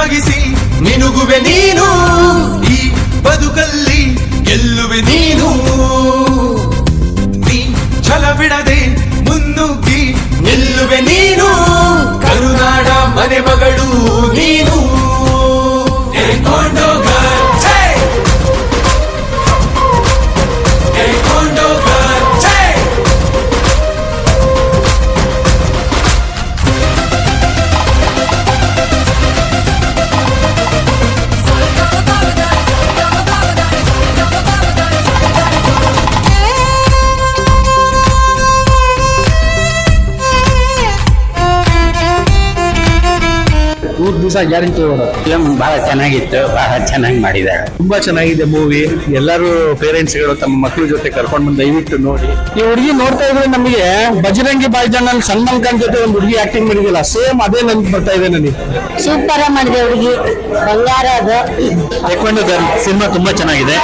ನಗಿಸಿ ಮಿನುಗುವೆ ನೀನು ಈ ಬದುಕಲ್ಲಿ ಗೆಲ್ಲುವೆ ನೀನು ನೀ ಛಲ ಬಿಡದೆ ಮುನ್ನುಗ್ಗಿ ನಿಲ್ಲುವೆ ನೀನು ಮೂರ್ ದಿವಸ ಗ್ಯಾರಂಟಿ ಫಿಲಮ್ ಬಹಳ ಚೆನ್ನಾಗಿತ್ತು ಬಹಳ ಚೆನ್ನಾಗಿ ಮಾಡಿದ್ದಾರೆ. ತುಂಬಾ ಚೆನ್ನಾಗಿದೆ ಮೂವಿ ಎಲ್ಲರೂ ಪೇರೆಂಟ್ಸ್ಗಳು ತಮ್ಮ ಮಕ್ಕಳ ಜೊತೆ ಕರ್ಕೊಂಡು ಬಂದು ದಯವಿಟ್ಟು ನೋಡಿ. ಈ ಹುಡುಗಿ ನೋಡ್ತಾ ಇದ್ರೆ ನಮಗೆ ಬಜರಂಗಿ ಬಾಯ್ಜಾನ್ ಅಲ್ಲಿ ಸಲ್ಮಾನ್ ಖಾನ್ ಜೊತೆ ಒಂದು ಹುಡುಗಿ ಆಕ್ಟಿಂಗ್ ಮಾಡಿದಿಲ್ಲ ಸೇಮ್ ಅದೇ ನನ್ಗೆ ಬರ್ತಾ ಇದೆ ನನಗೆ. ಸೂಪರ್ ಮಾಡಿದೆ ಹುಡುಗಿ. ಬಂಗಾರ ಅದು. ಸಿನಿಮಾ ತುಂಬಾ ಚೆನ್ನಾಗಿದೆ.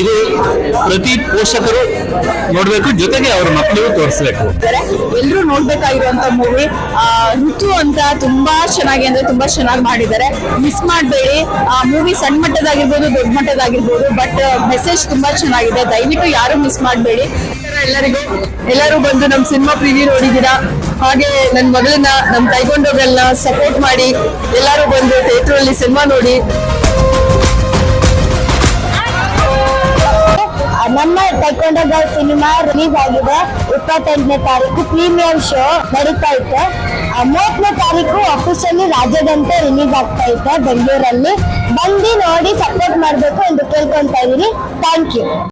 ಇದು ಪ್ರತಿ ಪೋಷಕರು ನೋಡ್ಬೇಕು, ಜೊತೆಗೆ ಅವ್ರ ಮಕ್ಕಳಿಗೂ ತೋರಿಸ್ಬೇಕು. ಎಲ್ಲರೂ ನೋಡ್ಬೇಕಾಗಿರುವಂತ ಮೂವಿ ಋತು ಅಂತ ತುಂಬಾ ಚೆನ್ನಾಗಿ ಅಂದ್ರೆ ತುಂಬಾ ಚೆನ್ನಾಗಿ ಮಾಡಿದ್ದಾರೆ. ಮಿಸ್ ಮಾಡಬೇಡಿ. ಆ ಮೂವಿ ಸಣ್ಣ ಮಟ್ಟದಾಗಿರ್ಬೋದು ದೊಡ್ಡ ಮಟ್ಟದಾಗಿರ್ಬೋದು ಬಟ್ ಮೆಸೇಜ್ ತುಂಬಾ ಚೆನ್ನಾಗಿದೆ. ದಯವಿಟ್ಟು ಯಾರು ಮಿಸ್ ಮಾಡಬೇಡಿ. ಎಲ್ಲರಿಗೂ, ಎಲ್ಲರೂ ಬಂದು ನಮ್ ಸಿನಿಮಾ ಪ್ರಿವ್ಯೂ ನೋಡಿದ್ದೀರಾ? ಹಾಗೆ ನನ್ ಮಗಳನ್ನ ನಮ್ ಕೈಗೊಂಡವರೆಲ್ಲ ಸಪೋರ್ಟ್ ಮಾಡಿ. ಎಲ್ಲರೂ ಬಂದು ಥಿಯೇಟರ್ ಅಲ್ಲಿ ಸಿನಿಮಾ ನೋಡಿ. ನಮ್ಮ ಟೈಕೊಂಡೋಗ ಸಿನಿಮಾ ರಿಲೀಸ್ ಆಗಿದೆ. ಇಪ್ಪತ್ತೆಂಟನೇ ತಾರೀಕು ಪ್ರೀಮಿಯರ್ ಶೋ ನಡೀತಾ ಇತ್ತು. ಮೂವತ್ತನೇ ತಾರೀಕು ಅಫಿಷಿಯಲಿ ರಾಜ್ಯದಂತೆ ರಿಲೀಸ್ ಆಗ್ತಾ ಇತ್ತು ಬೆಂಗಳೂರಲ್ಲಿ. ಬಂದು ನೋಡಿ ಸಪೋರ್ಟ್ ಮಾಡಬೇಕು ಎಂದು ಕೇಳ್ಕೊಂತಾ ಇದ್ದೀನಿ. Thank you